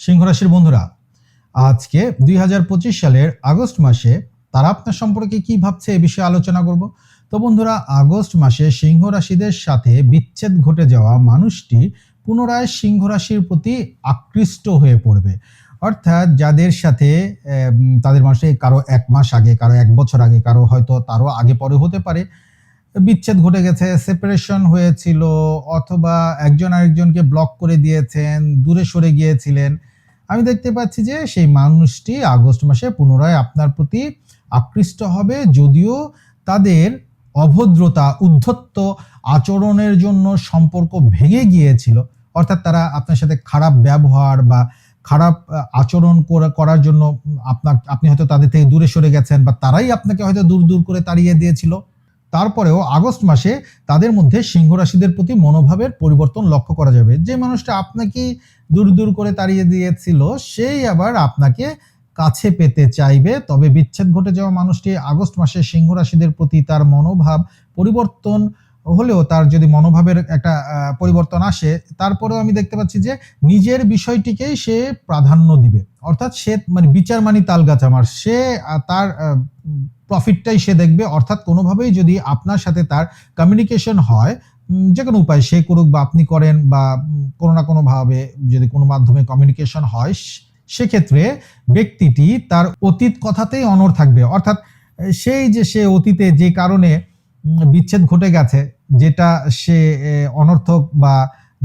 সিংহ রাশির বন্ধুরা, আজকে দুই হাজার পঁচিশ সালের আগস্ট মাসে তারা আপনার সম্পর্কে কি ভাবছে এ বিষয়ে আলোচনা করব। তো বন্ধুরা, আগস্ট মাসে সিংহ রাশিদের সাথে বিচ্ছেদ ঘটে যাওয়া মানুষটি পুনরায় সিংহ রাশির প্রতি আকৃষ্ট হয়ে পড়বে। অর্থাৎ যাদের সাথে তাদের মাসে কারও এক মাস আগে, কারও এক বছর আগে, কারও হয়তো তারও আগে পরে হতে পারে। বিচ্ছেদ ঘটে গেছে সেপারেশন হয়েছিল অথবা একজন আরেকজনকে ব্লক করে দিয়েছেন, দূরে সরে গিয়েছিলেন। আমি দেখতে পাচ্ছি যে সেই মানুষটি আগস্ট মাসে পুনরায় আপনার প্রতি আকৃষ্ট হবে, যদিও তাদের অভদ্রতা, উদ্ধত্ত আচরণের জন্য সম্পর্ক ভেঙে গিয়েছিল। অর্থাৎ তারা আপনার সাথে খারাপ ব্যবহার বা খারাপ আচরণ করার জন্য আপনার, আপনি হয়তো তাদের থেকে দূরে সরে গেছেন বা তারাই আপনাকে হয়তো দূর দূর করে তাড়িয়ে দিয়েছিল। তারপরেও আগস্ট মাসে তাদের মধ্যে সিংহ রাশিদের প্রতি মনোভাবের পরিবর্তন লক্ষ্য করা যাবে। যে মানুষটা আপনাকে দূর দূর করে তাড়িয়ে দিয়েছিল, সেই আবার আপনাকে কাছে পেতে চাইবে। তবে বিচ্ছেদ ঘটে যাওয়া মানুষটি আগস্ট মাসে সিংহ রাশিদের প্রতি তার মনোভাব পরিবর্তন হলেও তার যদি মনোভাবের একটা পরিবর্তন আসে, তারপরেও আমি দেখতে পাচ্ছি যে নিজের বিষয়টিকেই সে প্রাধান্য দিবে। অর্থাৎ সে মানে বিচার মানি তালগাছ আমার। সে তার প্রফিটটাই সে দেখবে। অর্থাৎ কোনোভাবেই যদি আপনার সাথে তার কমিউনিকেশন হয় যে কোনো উপায় সে করুক বা আপনি করেন বা কোনো না কোনোভাবে যদি কোনো মাধ্যমে কমিউনিকেশন হয়, সেক্ষেত্রে ব্যক্তিটি তার অতীত কথাতেই অনড় থাকবে। অর্থাৎ সেই যে সে অতীতে যে কারণে বিচ্ছেদ ঘটে গেছে, যেটা সে অনর্থক বা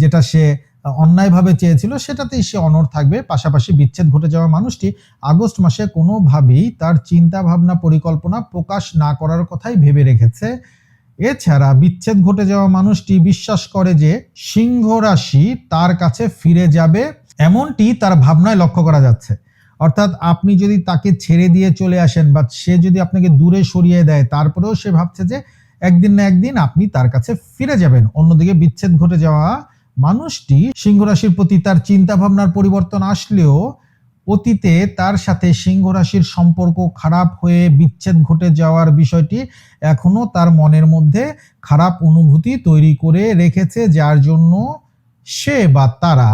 যেটা সে অন্যায়ভাবে চেয়েছিল, সেটাতেই সে অনড় থাকবে। পাশাপাশি বিচ্ছেদ ঘটে যাওয়া মানুষটি আগস্ট মাসে কোনোভাবেই তার চিন্তা ভাবনা পরিকল্পনা প্রকাশ না করার কথাই ভেবে রেখেছে। এছাড়া বিচ্ছেদ ঘটে যাওয়া মানুষটি বিশ্বাস করে যে সিংহ রাশি তার কাছে ফিরে যাবে, এমনটি তার ভাবনায় লক্ষ্য করা যাচ্ছে। অর্থাৎ আপনি যদি তাকে ছেড়ে দিয়ে চলে আসেন বা সে যদি আপনাকে দূরে সরিয়ে দেয়, তারপরেও সে ভাবছে যে একদিন না একদিন আপনি তার কাছে ফিরে যাবেন। অন্যদিকে বিচ্ছেদ ঘটে যাওয়া মানুষটি সিংহ রাশির প্রতি তার চিন্তা ভাবনার পরিবর্তন আসলেও অতীতে তার সাথে সিংহ রাশির সম্পর্ক খারাপ হয়ে বিচ্ছেদ ঘটে যাওয়ার বিষয়টি এখনও তার মনের মধ্যে খারাপ অনুভূতি তৈরি করে রেখেছে, যার জন্য সে বা তারা,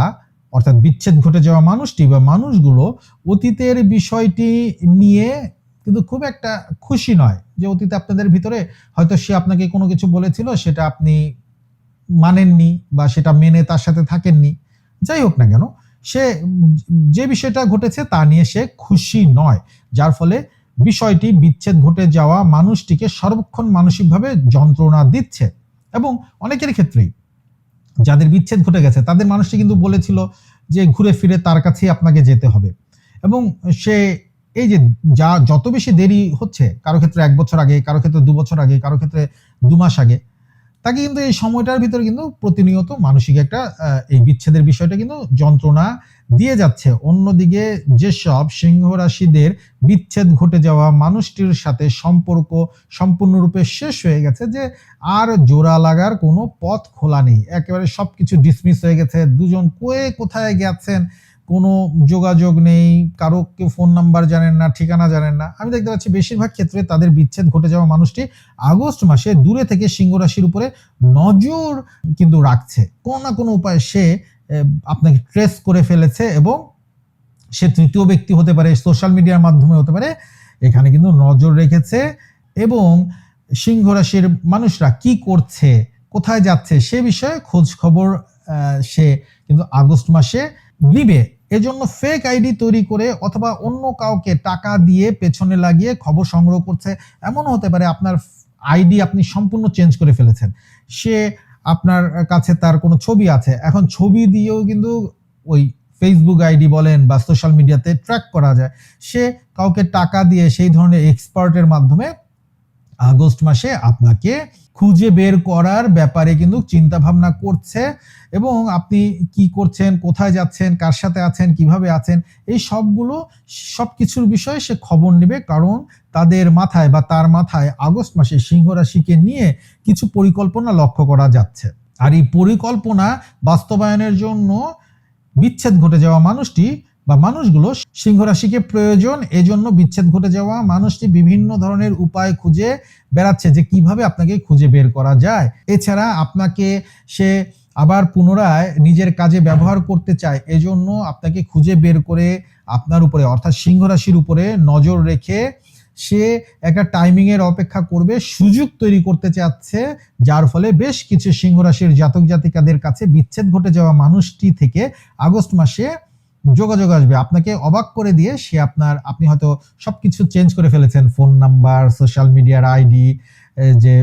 অর্থাৎ বিচ্ছেদ ঘটে যাওয়া মানুষটি বা মানুষগুলো অতীতের বিষয়টি নিয়ে কিন্তু খুব একটা খুশি নয় যে অতীতে আপনাদের ভিতরে হয়তো সে আপনাকে কোনো কিছু বলেছিল, সেটা আপনি মানেননি বা সেটা মেনে তার সাথে থাকেননি, যাই হোক না কেন, সে যে বিষয়টা ঘটেছে তা নিয়ে সে খুশি নয়, যার ফলে বিষয়টি বিচ্ছেদ ঘটে যাওয়া মানুষটিকে সর্বক্ষণ মানসিকভাবে যন্ত্রণা দিচ্ছে। এবং অনেকের ক্ষেত্রেই যাদের বিচ্ছেদ ঘটে গেছে, তাদের মানুষটি কিন্তু বলেছিল যে ঘুরে ফিরে তার কাছেই আপনাকে যেতে হবে। এবং সে এই যে যা, যত বেশি দেরি হচ্ছে, কারও ক্ষেত্রে এক বছর আগে, কারও ক্ষেত্রে দু বছর আগে, কারও ক্ষেত্রে দু মাস আগে তাকে কিন্তু এই সময়টার ভিতরে কিন্তু প্রতিনিয়ত মানসিক একটা এই বিচ্ছেদের বিষয়টা কিন্তু যন্ত্রণা দিয়ে যাচ্ছে। অন্যদিকে যেসব সিংহ রাশিদের বিচ্ছেদ ঘটে যাওয়া মানুষটির সাথে সম্পর্ক সম্পূর্ণরূপে শেষ হয়ে গেছে যে আর জোড়া লাগার কোনো পথ খোলা নেই। একেবারে সবকিছু ডিসমিস হয়ে গেছে। দুজন কয়ে কোথায় গেছেন? কোনো যোগাযোগ নেই, কারও কেউ ফোন নাম্বার জানেন না, ঠিকানা জানেন না। আমি দেখতে পাচ্ছি বেশিরভাগ ক্ষেত্রে তাদের বিচ্ছেদ ঘটে যাওয়া মানুষটি আগস্ট মাসে দূরে থেকে সিংহ রাশির উপরে নজর কিন্তু রাখছে। কোনো না কোনো উপায়ে সে আপনাকে ট্রেস করে ফেলেছে এবং সে তৃতীয় ব্যক্তি হতে পারে সোশ্যাল মিডিয়ার মাধ্যমে হতে পারে, এখানে কিন্তু নজর রেখেছে এবং সিংহ রাশির মানুষরা কি করছে, কোথায় যাচ্ছে সে বিষয়ে খোঁজ খবর সে কিন্তু আগস্ট মাসে নিবে। এজন্য ফেক আইডি তৈরি করে অথবা অন্য কাউকে টাকা দিয়ে পেছনে লাগিয়ে খবর সংগ্রহ করছে, এমনও হতে পারে আপনার আইডি আপনি সম্পূর্ণ চেঞ্জ করে ফেলেছেন। সে আপনার কাছে তার কোনো ছবি আছে, এখন ছবি দিয়েও কিন্তু ওই ফেসবুক আইডি বলেন বা সোশ্যাল মিডিয়াতে ট্র্যাক করা যায়। সে কাউকে টাকা দিয়ে সেই ধরনের এক্সপার্টের মাধ্যমে আগস্ট মাসে আপনাকে খুঁজে বের করার ব্যাপারে কিন্তু চিন্তা ভাবনা করছে এবং আপনি কি করছেন, কোথায় যাচ্ছেন, কার সাথে আছেন, কীভাবে আছেন, এই সবগুলো সব কিছুর বিষয়ে সে খবর নেবে কারণ তাদের মাথায় বা তার মাথায় আগস্ট মাসে সিংহ রাশিকে নিয়ে কিছু পরিকল্পনা লক্ষ্য করা যাচ্ছে। আর এই পরিকল্পনা বাস্তবায়নের জন্য বিচ্ছেদ ঘটে যাওয়া মানুষটি বা মানুষগুলো সিংহ রাশিকে প্রয়োজন, এজন্য বিচ্ছেদ ঘটে যাওয়া, মানুষটি বিভিন্ন ধরনের উপায় খুঁজে বেড়াচ্ছে যে কীভাবে আপনাকে খুঁজে বের করা যায়। এছাড়া আপনাকে সে আবার পুনরায় নিজের কাজে ব্যবহার করতে চায়, এজন্য আপনাকে খুঁজে বের করে আপনার উপরে, অর্থাৎ সিংহ রাশির উপরে নজর রেখে সে একটা টাইমিংয়ের অপেক্ষা করবে, সুযোগ তৈরি করতে চাচ্ছে, যার ফলে বেশ কিছু সিংহ রাশির জাতক জাতিকাদের কাছে বিচ্ছেদ ঘটে যাওয়া মানুষটি থেকে আগস্ট মাসে যোগাযোগ আসবে। আপনাকে অবাক করে দিয়ে সে আপনার, আপনি হয়তো সবকিছু চেঞ্জ করে ফেলেছেন। ফোন নাম্বার সোশ্যাল মিডিয়ার আইডি যে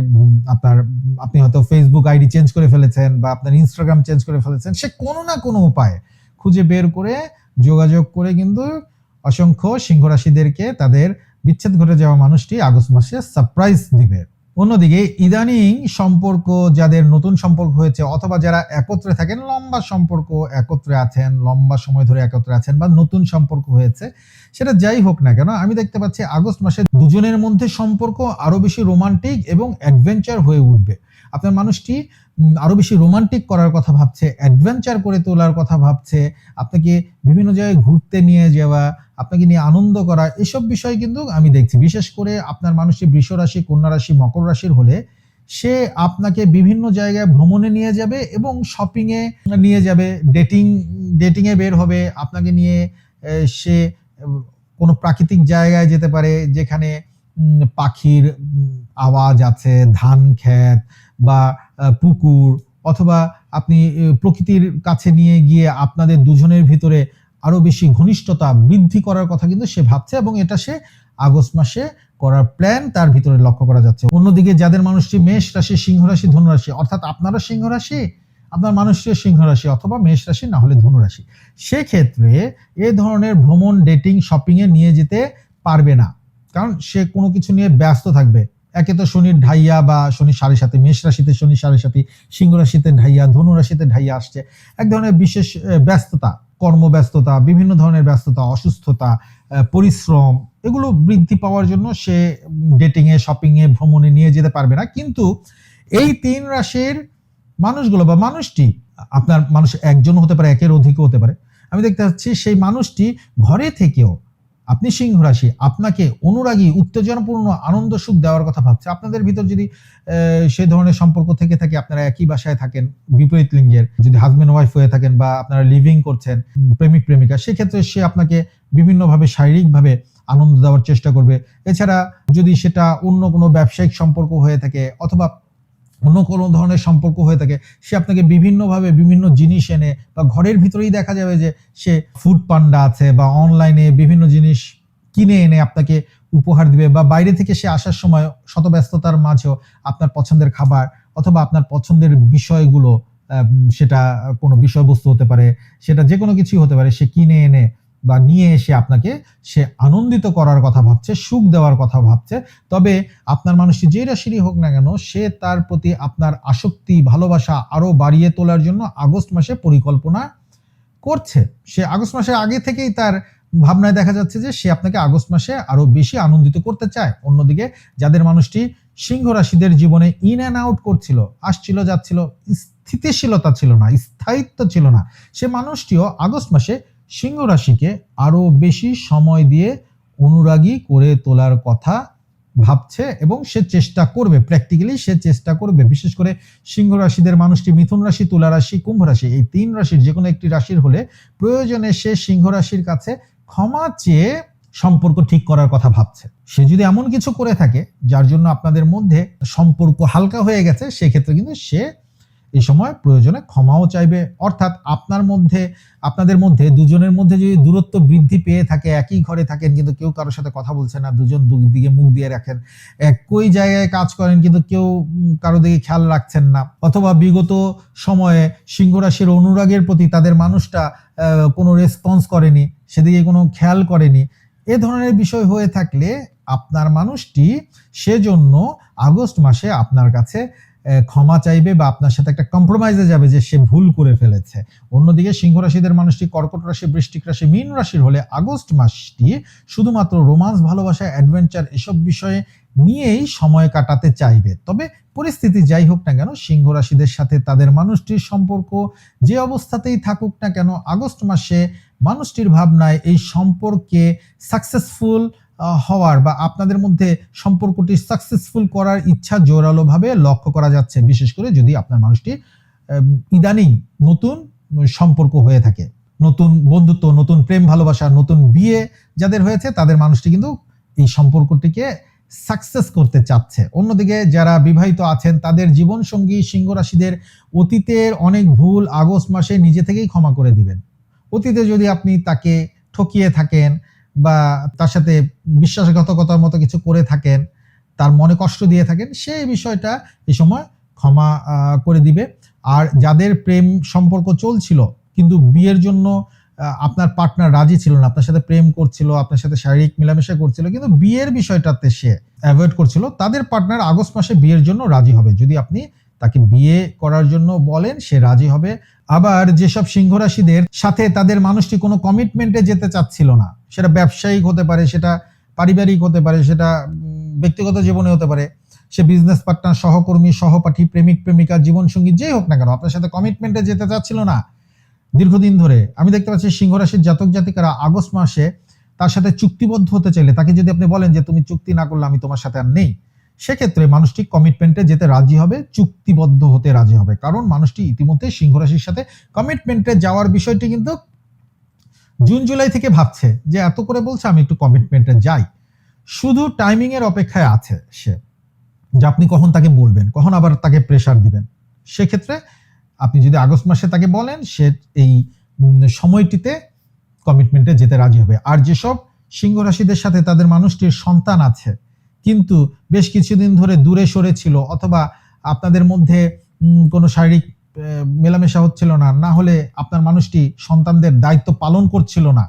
আপনার, আপনি হয়তো ফেসবুক আইডি চেঞ্জ করে ফেলেছেন বা আপনার ইনস্টাগ্রাম চেঞ্জ করে ফেলেছেন। সে কোনো না কোনো উপায়ে খুঁজে বের করে, যোগাযোগ করে কিন্তু অসংখ্য সিংহ রাশিদেরকে তাদের বিচ্ছেদ ঘটে যাওয়া মানুষটি আগস্ট মাসে সারপ্রাইজ দিবে। অন্যদিকে ইদানিং সম্পর্ক যাদের নতুন সম্পর্ক হয়েছে অথবা যারা একত্রে থাকেন, লম্বা সম্পর্ক একত্রে আছেন, লম্বা সময় ধরে একত্রে আছেন বা নতুন সম্পর্ক হয়েছে, সেটা যাই হোক না কেন, আমি দেখতে পাচ্ছি আগস্ট মাসে দুজনের মধ্যে সম্পর্ক আরও বেশি রোমান্টিক এবং অ্যাডভেঞ্চার হয়ে উঠবে। আপনার মানুষটি উম, আরও বেশি রোমান্টিক করার কথা ভাবছে অ্যাডভেঞ্চার করে তোলার কথা ভাবছে আপনাকে বিভিন্ন জায়গায় ঘুরতে নিয়ে যাওয়া আপনাকে নিয়ে আনন্দ করা এসব বিষয় কিন্তু আমি দেখছি। বিশেষ করে আপনার মানুষটি বৃষ রাশি কন্যা রাশি মকর রাশির হলে সে আপনাকে বিভিন্ন জায়গায় ভ্রমণে নিয়ে যাবে এবং শপিং এ নিয়ে যাবে ডেটিং ডেটিং এ বের হবে আপনাকে নিয়ে সে কোনো প্রাকৃতিক জায়গায় যেতে পারে যেখানে পাখির আওয়াজ আছে ধান ক্ষেত বা পুকুর অথবা আপনি প্রকৃতির কাছে নিয়ে গিয়ে আপনাদের দুজনের ভিতরে আরও বেশি ঘনিষ্ঠতা বৃদ্ধি করার কথা কিন্তু সে ভাবছে এবং এটা সে আগস্ট মাসে করার প্ল্যান তার ভিতরে লক্ষ্য করা যাচ্ছে। অন্যদিকে যাদের মানুষটি মেষ রাশি, সিংহ রাশি অর্থাৎ আপনারও সিংহ রাশি, আপনার মানুষটিও সিংহ রাশি অথবা মেষ রাশি না হলে ধনু রাশি সেক্ষেত্রে এ ধরনের ভ্রমণ ডেটিং শপিং এ নিয়ে যেতে পারবে না। কারণ সে কোনো কিছু নিয়ে ব্যস্ত থাকবে। একে তো শনির ঢাইয়া বা শনি সাড়ে সাথে, মেষ রাশিতে শনি সাড়ে সাথে, সিংহ রাশিতে ঢাইয়া, ধনু রাশিতে ঢাইয়া আসছে। এক ধরনের বিশেষ ব্যস্ততা, কর্মব্যস্ততা, বিভিন্ন ধরনের ব্যস্ততা, অসুস্থতা পরিশ্রম, এগুলো বৃদ্ধি পাওয়ার জন্য সে ডেটিং এ শপিং এ, ভ্রমণে নিয়ে যেতে পারবে না। কিন্তু এই তিন রাশির মানুষগুলো বা মানুষটি, আপনার মানুষ একজন হতে পারে, একের অধিকও হতে পারে। আমি দেখতে পাচ্ছি সেই মানুষটি ঘরে থেকেও আপনি সিংহ রাশি, আপনাকে অনুরাগী, উত্তেজনাপূর্ণ, আনন্দ, সুখ দেওয়ার কথা ভাবছে। আপনাদের ভিতর যদি সেই ধরনের সম্পর্ক থেকে থাকে, আপনারা একই বাসায় থাকেন, বিপরীত লিঙ্গের। যদি হাজব্যান্ড ওয়াইফ হয়ে থাকেন বা আপনারা লিভিং করছেন, প্রেমিক, প্রেমিকা, সেক্ষেত্রে সে আপনাকে বিভিন্নভাবে শারীরিকভাবে আনন্দ দেওয়ার চেষ্টা করবে। এছাড়া যদি সেটা অন্য কোনো ব্যবসায়িক সম্পর্ক হয়ে থাকে, অথবা অন্য কোনো ধরনের সম্পর্ক হয়ে থাকে, সে আপনাকে বিভিন্নভাবে বিভিন্ন জিনিস এনে বা ঘরের ভিতরেই দেখা যাবে যে সে ফুড পান্ডা আছে বা অনলাইনে বিভিন্ন জিনিস কিনে এনে আপনাকে উপহার দিবে বা বাইরে থেকে সে আসার সময় শত ব্যস্ততার মাঝেও আপনার পছন্দের খাবার অথবা আপনার পছন্দের বিষয়গুলো সেটা কোনো বিষয়বস্তু হতে পারে, সেটা যে কোনো কিছুই হতে পারে, সে কিনে এনে বা নিয়ে এসে আপনাকে সে আনন্দিত করার কথা ভাবছে, সুখ দেওয়ার কথা ভাবছে। তবে আপনার মানুষটি যে রাশিরই হোক না কেন, সে তার প্রতি আপনার আসক্তি, ভালোবাসা আরও বাড়িয়ে তোলার জন্য আগস্ট মাসে পরিকল্পনা করছে। সে আগস্ট মাসের আগে থেকেই তার ভাবনায় দেখা যাচ্ছে যে সে আপনাকে আগস্ট মাসে আরও বেশি আনন্দিত করতে চায়। অন্যদিকে যাদের মানুষটি সিংহ রাশিদের জীবনে ইন অ্যান্ড আউট করছিল, আসছিল, যাচ্ছিল, স্থিতিশীলতা ছিল না, স্থায়িত্ব ছিল না, সে মানুষটিও আগস্ট মাসে সিংহ রাশিকে আরও বেশি সময় দিয়ে অনুরাগী করে তোলার কথা ভাবছে এবং সে চেষ্টা করবে প্র্যাকটিক্যালি সে চেষ্টা করবে। বিশেষ করে সিংহ রাশিদের মানুষটি মিথুন রাশি, তুলা রাশি, কুম্ভ রাশি, এই তিন রাশির যে কোনো একটি রাশির হলে প্রয়োজনে সে সিংহ রাশির কাছে ক্ষমা চেয়ে সম্পর্ক ঠিক করার কথা ভাবছে। সে যদি এমন কিছু করে থাকে, যার জন্য আপনাদের মধ্যে সম্পর্ক হালকা হয়ে গেছে, সেক্ষেত্রে কিন্তু সে এই সময় প্রয়োজনে ক্ষমাও চাইবে। অর্থাৎ আপনার মধ্যে, আপনাদের মধ্যে, দুজনের মধ্যে যদি দূরত্ব বৃদ্ধি পেয়ে থাকে, একই ঘরে থাকেন, কিন্তু কেউ কারোর সাথে কথা বলছে না, দুজন দুদিকে মুখ দিয়ে রাখেন, একই জায়গায় কাজ করেন, কিন্তু কেউ কারও দিকে খেয়াল রাখছেন না, অথবা বিগত সময়ে সিংহ রাশির অনুরাগের প্রতি তাদের মানুষটা কোনো রেসপন্স করেনি, সেদিকে কোনো খেয়াল করেনি, এ ধরনের বিষয় হয়ে থাকলে আপনার মানুষটি সেজন্য আগস্ট মাসে আপনার কাছে ক্ষমা চাইবে বা আপনার সাথে একটা কম্প্রোমাইজে যাবে যে সে ভুল করে ফেলেছে। অন্যদিকে সিংহ রাশিদের মানুষটি কর্কট রাশি বৃষ্টিক রাশি, মীন রাশির হলে আগস্ট মাসটি শুধুমাত্র রোমান্স ভালোবাসা অ্যাডভেঞ্চার এসব বিষয়ে নিয়েই সময় কাটাতে চাইবে। তবে পরিস্থিতি যাই হোক না কেন, সিংহ রাশিদের সাথে তাদের মানুষটির সম্পর্ক যে অবস্থাতেই থাকুক না কেন, আগস্ট মাসে মানুষটির ভাবনায় এই সম্পর্কে সাকসেসফুল হওয়ার বা আপনাদের মধ্যে সম্পর্কটি সাকসেসফুল করার ইচ্ছা জোরালোভাবে লক্ষ্য করা যাচ্ছে, বিশেষ করে যদি আপনার মানুষটি ইদানিং নতুন সম্পর্ক হয়ে থাকে, নতুন বন্ধুত্ব, নতুন প্রেম ভালোবাসা, নতুন বিয়ে যাদের হয়েছে, তাদের মানুষটি কিন্তু এই সম্পর্কটিকে সাকসেস করতে চাচ্ছে। অন্যদিকে যারা বিবাহিত আছেন, তাদের জীবন সঙ্গী সিংহ রাশিদের অতীতের অনেক ভুল আগস্ট মাসে নিজে থেকেই ক্ষমা করে দিবেন। অতীতে যদি আপনি তাকে ঠকিয়ে থাকেন বা তার সাথে বিশ্বাসঘাতকতার মতো কিছু করে থাকেন, তার মনে কষ্ট দিয়ে থাকেন, সেই বিষয়টা এই সময় ক্ষমা করে দিবে। আর যাদের প্রেম সম্পর্ক চলছিল, কিন্তু বিয়ের জন্য আপনার পার্টনার রাজি ছিল না, আপনার সাথে প্রেম করছিল, আপনার সাথে শারীরিক মেলামেশা করছিল, কিন্তু বিয়ের বিষয়টাতে সে অ্যাভয়েড করছিল, তাদের পার্টনার আগস্ট মাসে বিয়ের জন্য রাজি হবে। যদি আপনি তাকে বিয়ে করার জন্য বলেন, সে রাজি হবে। আবার যেসব সিংহ রাশিদের সাথে তাদের মানুষটি কোনো কমিটমেন্টে যেতে চাচ্ছিল না, সেটা ব্যবসায়িক হতে পারে, সেটা পারিবারিক হতে পারে, সেটা ব্যক্তিগত জীবনে হতে পারে, সে বিজনেস পার্টনার সহকর্মী, সহপাঠী, প্রেমিক, প্রেমিকা, জীবনসঙ্গী যেই হোক না কেন, আপনার সাথে কমিটমেন্টে যেতে চাচ্ছিল না। দীর্ঘদিন ধরে আমি দেখতে পাচ্ছি সিংহ রাশির জাতক জাতিকারা আগস্ট মাসে তার সাথে চুক্তিবদ্ধ হতে চাইলে, তাকে যদি আপনি বলেন যে, তুমি চুক্তি না করলে আমি তোমার সাথে আর নেই। সেক্ষেত্রে মানুষটি কমিটমেন্টে যেতে রাজি হবে, চুক্তিবদ্ধ হতে রাজি হবে। কারণ মানুষটি ইতিমধ্যে সিংহ রাশির সাথে কমিটমেন্টে যাওয়ার বিষয়টি কিন্তু জুন, জুলাই থেকে ভাবছে যে এত করে বলছে, আমি একটু কমিটমেন্টে যাই। শুধু টাইমিং এর অপেক্ষায় আছে সে, যে আপনি কখন তাকে বলবেন, কখন আবার তাকে প্রেসার দিবেন। সেক্ষেত্রে আপনি যদি আগস্ট মাসে তাকে বলেন, সে এই সময়টিতে কমিটমেন্টে যেতে রাজি হবে। আর যেসব সিংহ রাশিদের সাথে তাদের মানুষটির সন্তান আছে কিন্তু বেশ কিছুদিন ধরে দূরে সরে ছিল অথবা আপনাদের মধ্যে কোনো শারীরিক মেলামেশা হচ্ছিল না। না হলে আপনার মানুষটি সন্তানদের দায়িত্ব পালন করছিল না।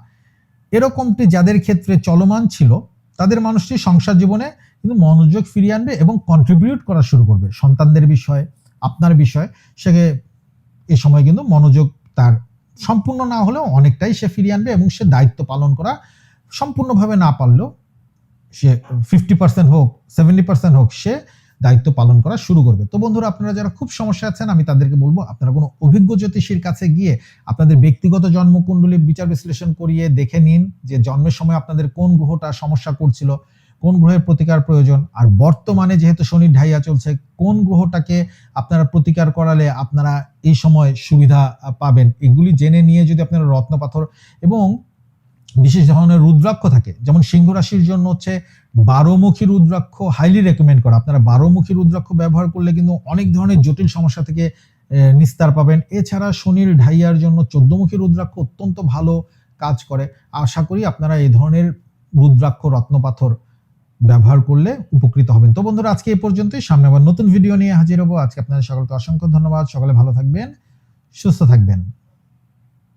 এরকমটি যাদের ক্ষেত্রে চলমান ছিল, তাদের মানুষটি সংসার জীবনে কিন্তু মনোযোগ ফিরিয়ে আনবে এবং কন্ট্রিবিউট করা শুরু করবে। সন্তানদের বিষয়ে, আপনার বিষয়, সে এ সময় কিন্তু মনোযোগ তার সম্পূর্ণ না হলেও অনেকটাই সে ফিরিয়ে আনবে এবং সে দায়িত্ব পালন করা সম্পূর্ণভাবে না পারলেও সে ফিফটি পার্সেন্ট হোক সেভেন্টি পার্সেন্ট হোক, সে দায়িত্ব পালন করা শুরু করবে। তো বন্ধুরা, আপনারা যারা খুব সমস্যা আছেন, আমি তাদেরকে বলব, আপনারা কোনো অভিজ্ঞ জ্যোতিষীর কাছে গিয়ে আপনাদের ব্যক্তিগত জন্মকুণ্ডলী বিচার বিশ্লেষণ করিয়ে দেখে নিন যে জন্মের সময় আপনাদের কোন গ্রহটা সমস্যা করছিল, কোন গ্রহের প্রতিকার প্রয়োজন, আর বর্তমানে যেহেতু শনির ঢাইয়া চলছে, কোন গ্রহটাকে আপনারা প্রতিকার করালে আপনারা এই সময় সুবিধা পাবেন, এগুলি জেনে নিয়ে যদি আপনারা রত্নপাথর এবং বিশেষ ধরনের রুদ্রাক্ষ থাকে, যেমন সিংহ রাশির জন্য হচ্ছে বারোমুখী রুদ্রাক্ষ হাইলি রেকমেন্ড করা। আপনারা বারোমুখী রুদ্রাক্ষ ব্যবহার করলে কিন্তু অনেক ধরনের জটিল সমস্যা থেকে নিস্তার পাবেন। এছাড়া শনির ঢাইয়ার জন্য চোদ্দমুখী রুদ্রাক্ষ অত্যন্ত ভালো কাজ করে। আশা করি আপনারা এই ধরনের রুদ্রাক্ষ রত্নপাথর ব্যবহার করলে উপকৃত হবেন। তো বন্ধুরা, আজকে এই পর্যন্তই। সামনে আবার নতুন ভিডিও নিয়ে হাজির হব। আজকে আপনাদের সকলকে অসংখ্য ধন্যবাদ। সকলে ভালো থাকবেন, সুস্থ থাকবেন।